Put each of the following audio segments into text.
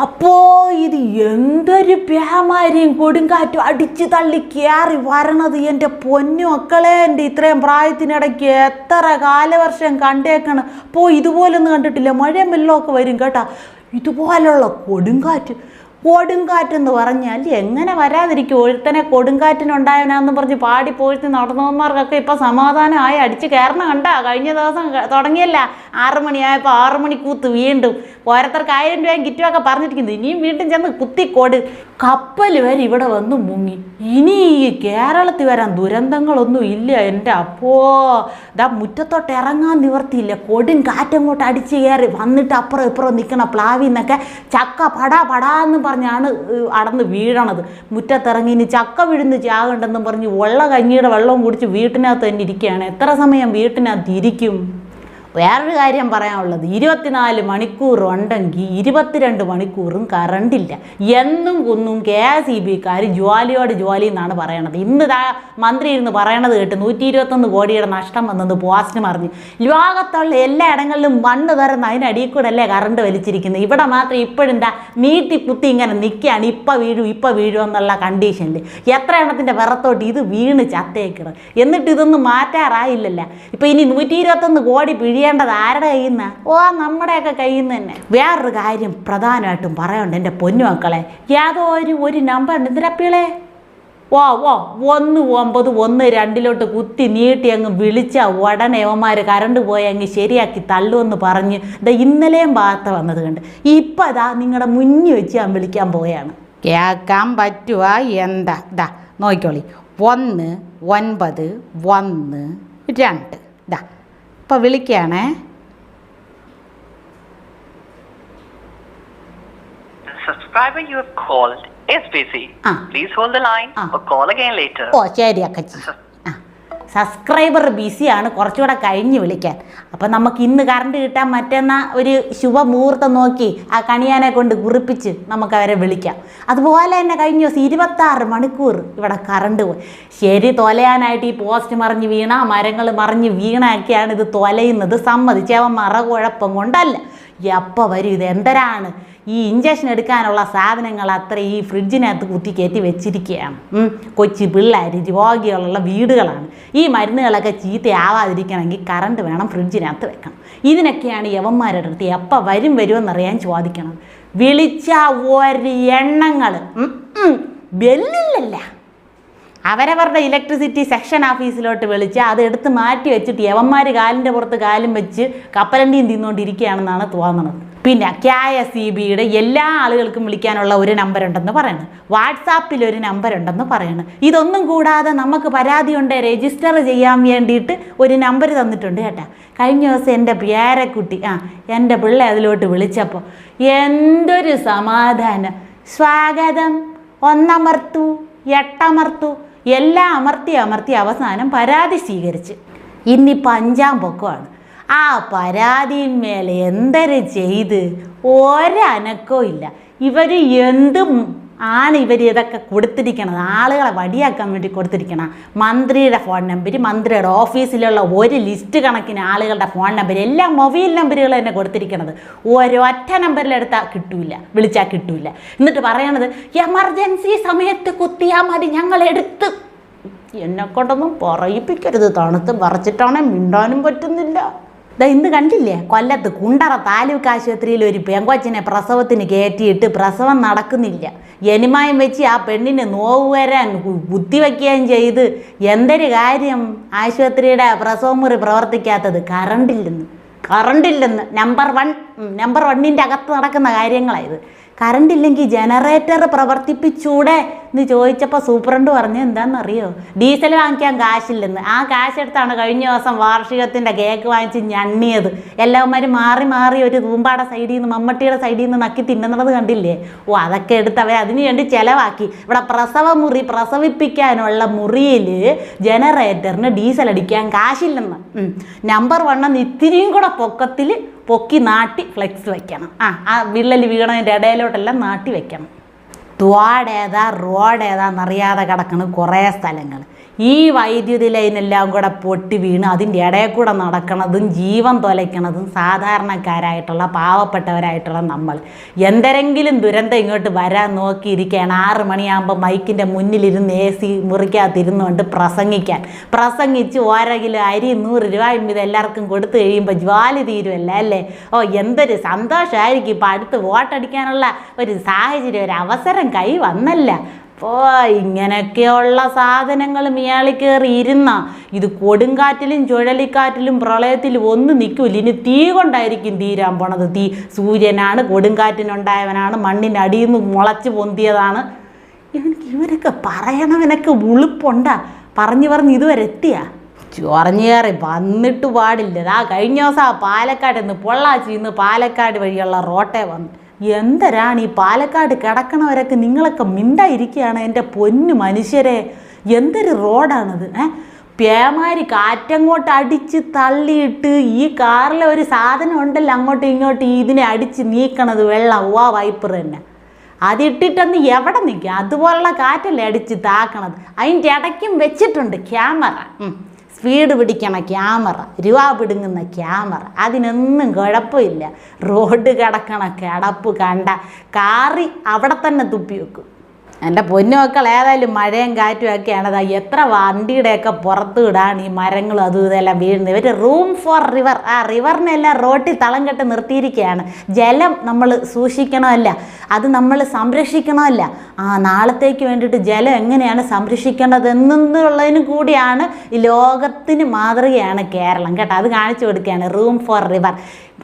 അപ്പോ ഇത് എന്തൊരു പേമാരിയും കൊടുങ്കാറ്റും അടിച്ച് തള്ളി കയറി വരണത് എന്റെ പൊന്നു മക്കളെ എന്റെ ഇത്രയും പ്രായത്തിനിടയ്ക്ക് എത്ര കാലവർഷം കണ്ടേക്കണം. അപ്പോൾ ഇതുപോലൊന്നും കണ്ടിട്ടില്ല. മഴയും വെള്ളമൊക്കെ വരും കേട്ടാ. ഇതുപോലുള്ള കൊടുങ്കാറ്റ്. കൊടുങ്കാറ്റെന്ന് പറഞ്ഞാൽ എങ്ങനെ വരാതിരിക്കും? ഒരുത്തനെ കൊടുങ്കാറ്റിനുണ്ടായവനാന്ന് പറഞ്ഞ് പാടി പോയിട്ട് നടന്നവന്മാർക്കൊക്കെ ഇപ്പം സമാധാനമായി അടിച്ച് കയറണം കണ്ട? കഴിഞ്ഞ ദിവസം തുടങ്ങിയല്ല. ആറ് മണിയായപ്പോൾ ആറ് മണിക്കൂത്ത് വീണ്ടും ഓരോരുത്തർക്ക് ആയിരം രൂപയും കിറ്റുമൊക്കെ പറഞ്ഞിരിക്കുന്നു. ഇനിയും വീണ്ടും ചെന്ന് കുത്തിക്കോട് കപ്പൽ വരെ ഇവിടെ വന്ന് മുങ്ങി. ഇനി ഈ കേരളത്തിൽ വരാൻ ദുരന്തങ്ങളൊന്നും ഇല്ല എന്റെ അപ്പോ. ദാ മുറ്റത്തോട്ട് ഇറങ്ങാൻ നിവർത്തിയില്ല. കൊടും കാറ്റങ്ങോട്ട് അടിച്ച് കയറി വന്നിട്ട് അപ്പുറം ഇപ്പുറം നിൽക്കണ പ്ലാവിൽ നിന്നൊക്കെ ചക്ക പടാ പടാന്ന് പറഞ്ഞാണ് ഏഹ്, അടന്ന് വീഴണത്. മുറ്റത്തിറങ്ങി ഇനി ചക്ക വിഴുന്ന് ചാകണ്ടെന്നും പറഞ്ഞ് വെള്ള കഞ്ഞിയുടെ വെള്ളവും കുടിച്ച് വീട്ടിനകത്ത് തന്നെ ഇരിക്കുകയാണ്. എത്ര സമയം വീട്ടിനകത്ത് ഇരിക്കും? വേറൊരു കാര്യം പറയാനുള്ളത്. ഇരുപത്തിനാല് മണിക്കൂർ ഉണ്ടെങ്കിൽ ഇരുപത്തിരണ്ട് മണിക്കൂറും കറണ്ടില്ല എന്നും കുന്നും കെ എസ് ഇ ബിക്കാർ ജോലിയോട് ജോലി എന്നാണ് പറയണത്. ഇന്ന് മന്ത്രി ഇരുന്ന് പറയണത് കേട്ട് നൂറ്റി ഇരുപത്തൊന്ന് കോടിയുടെ നഷ്ടം വന്നത് പോസ്റ്റ് മറിഞ്ഞ്. ലോകത്തുള്ള എല്ലാ ഇടങ്ങളിലും മണ്ണ് തുറന്ന് അതിനടിയിൽ കൂടെ അല്ലേ കറണ്ട് വലിച്ചിരിക്കുന്നത്. ഇവിടെ മാത്രം ഇപ്പോഴും എന്താ നീട്ടി കുത്തി ഇങ്ങനെ നിൽക്കുകയാണ് ഇപ്പം വീഴും ഇപ്പം വീഴും എന്നുള്ള കണ്ടീഷനിൽ എത്ര എണ്ണത്തിന്റെ വിറത്തോട്ട് ഇത് വീണ് ചത്തേക്കണം. എന്നിട്ട് ഇതൊന്നും മാറ്റാറായില്ലല്ല. ഇപ്പം ഇനി നൂറ്റി ഇരുപത്തൊന്ന് കോടി പിഴിയേണ്ടത് ആരുടെ കയ്യിൽ നിന്ന് ഓ നമ്മുടെയൊക്കെ കയ്യിൽ നിന്ന് തന്നെ. വേറൊരു കാര്യം പ്രധാനമായിട്ടും പറയാനുണ്ട് എന്റെ പൊന്നു മക്കളെ. യാതോ ഒരു ഒരു നമ്പർ ഉണ്ട് എന്തിനപ്പിളേ ഓ ഓ ഒന്ന് ഒമ്പത് ഒന്ന് രണ്ടിലോട്ട് കുത്തി നീട്ടി അങ്ങ് വിളിച്ച ഉടനെ യവന്മാർ കറണ്ട് പോയി അങ്ങ് ശരിയാക്കി തള്ളുമെന്ന് പറഞ്ഞ് ദാ ഇന്നലെയും വാർത്ത വന്നത് കണ്ട്. ഇപ്പം അതാ നിങ്ങളുടെ മുന്നിൽ വെച്ച് ഞാൻ വിളിക്കാൻ പോയാണ് കേൾക്കാൻ പറ്റുക എന്താ? ദാ നോക്കിക്കോളി. ഒന്ന് ഒൻപത് ഒന്ന് രണ്ട്. ദാ ഇപ്പം വിളിക്കുകയാണേ subscriber you have called is busy. Ah. Please hold the line Ah. or call again later. ഓ ശരി അക്കച്ചി സബ്സ്ക്രൈബർ ബിസിയാണ് കുറച്ചുകൂടെ കഴിഞ്ഞ് വിളിക്കാൻ. അപ്പം നമുക്ക് ഇന്ന് കറണ്ട് കിട്ടാൻ മറ്റെന്ന ഒരു ശുഭമുഹൂർത്തം നോക്കി ആ കണിയാനെ കൊണ്ട് കുറിപ്പിച്ച് നമുക്ക് അവരെ വിളിക്കാം. അതുപോലെ തന്നെ കഴിഞ്ഞ ദിവസം ഇരുപത്താറ് മണിക്കൂർ ഇവിടെ കറണ്ട് പോയി. ശരി തൊലയാനായിട്ട് ഈ പോസ്റ്റ് മറിഞ്ഞ് വീണ മരങ്ങൾ മറിഞ്ഞ് വീണൊക്കെയാണ് ഇത് തൊലയുന്നത്. സമ്മതിച്ച് അവൻ മറ കുഴപ്പം കൊണ്ടല്ല. എപ്പോൾ വരും? ഇത് എന്തരാണ്? ഈ ഇഞ്ചക്ഷൻ എടുക്കാനുള്ള സാധനങ്ങൾ അത്ര ഈ ഫ്രിഡ്ജിനകത്ത് കുത്തി കയറ്റി വെച്ചിരിക്കുകയാണ്. കൊച്ചി പിള്ളേർ രോഗികളുള്ള വീടുകളാണ്. ഈ മരുന്നുകളൊക്കെ ചീത്തയാവാതിരിക്കണമെങ്കിൽ കറണ്ട് വേണം ഫ്രിഡ്ജിനകത്ത് വെക്കണം. ഇതിനൊക്കെയാണ് യവന്മാരുടെ അടുത്ത് എപ്പോൾ വരും വരുമെന്നറിയാൻ ചോദിക്കണം വിളിച്ച ഒരു എണ്ണങ്ങൾ ബെല്ലില്ലല്ല അവരവരുടെ ഇലക്ട്രിസിറ്റി സെക്ഷൻ ഓഫീസിലോട്ട് വിളിച്ച് അത് എടുത്ത് മാറ്റി വെച്ചിട്ട് യവന്മാർ കാലിന്റെ പുറത്ത് കാലും വെച്ച് കപ്പലണ്ടിയും തിന്നുകൊണ്ടിരിക്കുകയാണെന്നാണ് തോന്നുന്നത് പിന്നെ കെ എസ് ഇ ബിയുടെ എല്ലാ ആളുകൾക്കും വിളിക്കാനുള്ള ഒരു നമ്പർ ഉണ്ടെന്ന് പറയുന്നു വാട്സാപ്പിൽ ഒരു നമ്പർ ഉണ്ടെന്ന് പറയുന്നു ഇതൊന്നും കൂടാതെ നമുക്ക് പരാതിയുണ്ട് രജിസ്റ്റർ ചെയ്യാൻ വേണ്ടിയിട്ട് ഒരു നമ്പർ തന്നിട്ടുണ്ട് കേട്ടാ. കഴിഞ്ഞ ദിവസം എന്റെ പേരക്കുട്ടി ആ എന്റെ പിള്ളേ അതിലോട്ട് വിളിച്ചപ്പോൾ എന്തൊരു സമാധാനം. സ്വാഗതം. ഒന്നമർത്തു എട്ടമർത്തു. എല്ലാം അമർത്തി അമർത്തി അവസാനം പരാതി സ്വീകരിച്ച്. ഇന്നിപ്പോൾ അഞ്ചാം പൊക്കമാണ് ആ പരാതിന്മേൽ എന്തര ചെയ്ത്? ഒരനക്കവും ഇല്ല. ഇവർ എന്തും ആണ് ഇവർ ഇതൊക്കെ കൊടുത്തിരിക്കണത്. ആളുകളെ വടിയാക്കാൻ വേണ്ടി കൊടുത്തിരിക്കണം മന്ത്രിയുടെ ഫോൺ നമ്പർ മന്ത്രിയുടെ ഓഫീസിലുള്ള ഒരു ലിസ്റ്റ് കണക്കിന് ആളുകളുടെ ഫോൺ നമ്പർ എല്ലാ മൊബൈൽ നമ്പറുകൾ തന്നെ കൊടുത്തിരിക്കണത്. ഒരൊറ്റ നമ്പറിലെടുത്താൽ കിട്ടൂല വിളിച്ചാൽ കിട്ടൂല. എന്നിട്ട് പറയണത് എമർജൻസി സമയത്ത് കുത്തിയാൽ മതി ഞങ്ങൾ എടുത്ത്. എന്നെ കൊണ്ടൊന്നും പറയിപ്പിക്കരുത്. തണുത്ത് പറിച്ചിട്ടാണെ മിണ്ടാനും പറ്റുന്നില്ല. ദാ ഇന്ന് കണ്ടില്ലേ? കൊല്ലത്ത് കുണ്ടറ താലൂക്ക് ആശുപത്രിയിൽ ഒരു പെങ്കൊച്ചിനെ പ്രസവത്തിന് കയറ്റിയിട്ട് പ്രസവം നടക്കുന്നില്ല. എനിമായം വെച്ച് ആ പെണ്ണിന് നോവ് വരാൻ കുത്തിവെക്കുകയും ചെയ്ത് എന്തൊരു കാര്യം ആശുപത്രിയുടെ പ്രസവമുറി പ്രവർത്തിക്കാത്തത്? കറണ്ടില്ലെന്ന്. കറണ്ടില്ലെന്ന്. നമ്പർ വൺ നമ്പർ വണ്ണിന്റെ അകത്ത് നടക്കുന്ന കാര്യങ്ങളായത് കറണ്ട് ഇല്ലെങ്കിൽ ജനറേറ്റർ പ്രവർത്തിപ്പിച്ചൂടെ എന്ന് ചോദിച്ചപ്പോൾ സൂപ്രണ്ട് പറഞ്ഞു എന്താണെന്നറിയോ ഡീസൽ വാങ്ങിക്കാൻ കാശില്ലെന്ന്. ആ കാശെടുത്താണ് കഴിഞ്ഞ ദിവസം വാർഷികത്തിന്റെ കേക്ക് വാങ്ങിച്ച് ഞണ്ണിയത്. എല്ലാവന്മാരും മാറി മാറി ഒരു തൂമ്പാടെ സൈഡിൽ നിന്ന് മമ്മട്ടിയുടെ സൈഡിൽ നിന്ന് നക്കി തിന്നുന്നത് കണ്ടില്ലേ? ഓ അതൊക്കെ എടുത്ത് അവർ അതിന് വേണ്ടി ചിലവാക്കി. ഇവിടെ പ്രസവ മുറി പ്രസവിപ്പിക്കാനുള്ള മുറിയിൽ ജനറേറ്ററിന് ഡീസൽ അടിക്കാൻ കാശില്ലെന്ന്. നമ്പർ വണ്ണെന്ന് ഇത്തിരിയും കൂടെ പൊക്കത്തിൽ പൊക്കി നാട്ടി ഫ്ലെക്സ് വെക്കണം. ആ ആ വിള്ളൽ വീണതിന്റെ ഇടയിലോട്ടെല്ലാം നാട്ടി വെക്കണം. ത്വാടേതാ റോഡേതാന്നറിയാതെ കിടക്കണം കുറേ സ്ഥലങ്ങൾ ഈ വൈദ്യുതി ലൈനെല്ലാം കൂടെ പൊട്ടി വീണ് അതിന്റെ ഇടയിൽ കൂടെ നടക്കണതും ജീവൻ തൊലയ്ക്കണതും സാധാരണക്കാരായിട്ടുള്ള പാവപ്പെട്ടവരായിട്ടുള്ള നമ്മൾ. എന്തെങ്കിലും ദുരന്തം ഇങ്ങോട്ട് വരാൻ നോക്കിയിരിക്കുകയാണ്. ആറ് മണിയാകുമ്പോൾ മൈക്കിന്റെ മുന്നിലിരുന്ന് എ സി മുറിക്കകത്തിരുന്നുകൊണ്ട് പ്രസംഗിക്കാൻ. പ്രസംഗിച്ച് ഓരോ കിലോ അരി നൂറ് രൂപയും ഇത് എല്ലാവർക്കും കൊടുത്തു കഴിയുമ്പോൾ ജ്വാലി തീരുമല്ല അല്ലേ? ഓ എന്തൊരു സന്തോഷമായിരിക്കും. ഇപ്പോൾ അടുത്ത് വോട്ടടിക്കാനുള്ള ഒരു സാഹചര്യം ഒരു അവസരം കൈ വന്നല്ല. ഓ ഇങ്ങനെയൊക്കെയുള്ള സാധനങ്ങൾ മിയാളി കയറി ഇരുന്ന ഇത് കൊടുങ്കാറ്റിലും ചുഴലിക്കാറ്റിലും പ്രളയത്തിലും ഒന്നും നിൽക്കില്ല ഇനി തീ കൊണ്ടായിരിക്കും തീരാൻ പോണത്. തീ സൂര്യനാണ് കൊടുങ്കാറ്റിനുണ്ടായവനാണ് മണ്ണിന്റെ അടിയിൽ നിന്ന് മുളച്ച് പൊന്തിയതാണ്. ഇവനക്ക് ഇവരൊക്കെ പറയണവനൊക്കെ ഉളുപ്പുണ്ടാ. പറഞ്ഞു പറഞ്ഞ് ഇതുവരെ എത്തിയ? ചൊറഞ്ഞു കയറി. വന്നിട്ട് പാടില്ല. ആ കഴിഞ്ഞ ദിവസം പാലക്കാട് നിന്ന് പൊള്ളാച്ചി നിന്ന് പാലക്കാട് വഴിയുള്ള റോട്ടേ വന്നു. എന്തരാണ് ഈ പാലക്കാട് കിടക്കണവരൊക്കെ നിങ്ങളൊക്കെ മിണ്ടായിരിക്കുകയാണ് എന്റെ പൊന്നു മനുഷ്യരെ. എന്തൊരു റോഡാണത് ഏ? പേമാരി കാറ്റങ്ങോട്ട് അടിച്ച് തള്ളിയിട്ട് ഈ കാറിലെ ഒരു സാധനം ഉണ്ടല്ലോ അങ്ങോട്ടും ഇങ്ങോട്ടും ഇതിനെ അടിച്ച് നീക്കണത് വെള്ളം വാ വൈപ്പർ തന്നെ. അതിട്ടിട്ടൊന്ന് എവിടെ നിൽക്കുക? അതുപോലുള്ള കാറ്റല്ലേ അടിച്ച് താക്കണത്. അതിന്റെ ഇടയ്ക്കും വെച്ചിട്ടുണ്ട് ക്യാമറ. സ്പീഡ് പിടിക്കണ ക്യാമറ രൂപ പിടുങ്ങുന്ന ക്യാമറ അതിനൊന്നും കുഴപ്പമില്ല. റോഡ് കിടക്കണ കിടപ്പ് കണ്ട കാറി അവിടെ തന്നെ തുപ്പി വെക്കും. എന്റെ പൊന്നുമക്കൾ ഏതായാലും മഴയും കാറ്റും ഒക്കെയാണ്. അതാ എത്ര വണ്ടിയുടെയൊക്കെ പുറത്ത് വിടാണ് ഈ മരങ്ങളും അതും ഇതെല്ലാം വീഴുന്നത്. ഇവർ റൂം ഫോർ റിവർ ആ റിവറിനെല്ലാം റോട്ടിൽ തളം കെട്ട് നിർത്തിയിരിക്കുകയാണ്. ജലം നമ്മൾ സൂക്ഷിക്കണമല്ല അത് നമ്മൾ സംരക്ഷിക്കണമല്ല. ആ നാളത്തേക്ക് വേണ്ടിയിട്ട് ജലം എങ്ങനെയാണ് സംരക്ഷിക്കേണ്ടത് എന്നുള്ളതിനും കൂടിയാണ് ഈ ലോകത്തിന് മാതൃകയാണ് കേരളം. കേട്ടോ അത് കാണിച്ചു കൊടുക്കുകയാണ്. റൂം ഫോർ റിവർ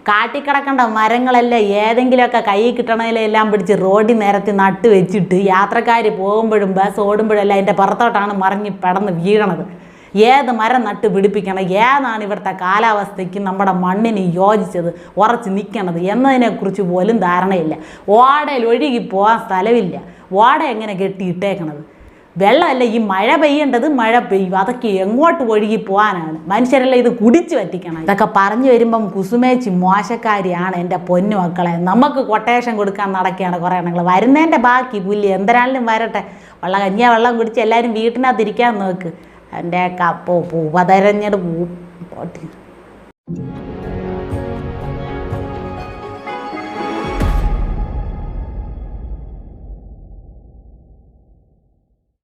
കാട്ടിക്കിടക്കേണ്ട മരങ്ങളെല്ലാം ഏതെങ്കിലുമൊക്കെ കൈ കിട്ടണതിലെല്ലാം പിടിച്ച് റോഡിൽ നേരത്തെ നട്ട് വെച്ചിട്ട് യാത്രക്കാർ പോകുമ്പോഴും ബസ് ഓടുമ്പോഴും എല്ലാം അതിന്റെ പുറത്തോട്ടാണ് മറിഞ്ഞ് പെടന്ന് വീഴണത്. ഏത് മരം നട്ട് പിടിപ്പിക്കണം ഏതാണ് ഇവിടുത്തെ കാലാവസ്ഥയ്ക്ക് നമ്മുടെ മണ്ണിന് യോജിച്ചത് ഉറച്ച് നിൽക്കണത് എന്നതിനെക്കുറിച്ച് പോലും ധാരണയില്ല. ഓടയിൽ ഒഴുകി പോകാൻ സ്ഥലമില്ല. ഓട എങ്ങനെ കെട്ടിയിട്ടേക്കണത് വെള്ളമല്ല ഈ മഴ പെയ്യേണ്ടത് മഴ പെയ്യും. അതൊക്കെ എങ്ങോട്ട് ഒഴുകി പോകാനാണ്? മനുഷ്യരെല്ലാം ഇത് കുടിച്ചു പറ്റിക്കണം ഇതൊക്കെ പറഞ്ഞു വരുമ്പം കുസുമേച്ചി മോശക്കാരിയാണ് എന്റെ പൊന്നു മക്കളെ. നമുക്ക് കൊട്ടേഷൻ കൊടുക്കാൻ നടക്കുകയാണ് കുറേ എണ്ണങ്ങൾ. വരുന്നതിന്റെ ബാക്കി പുല്ല് എന്തരാലും വരട്ടെ. വെള്ളം കഞ്ഞിയ വെള്ളം കുടിച്ച് എല്ലാവരും വീട്ടിനകത്ത് ഇരിക്കാൻ നോക്ക്. എന്റെ കപ്പോ പൂവ തെരഞ്ഞെടുപ്പ് പോട്ടി.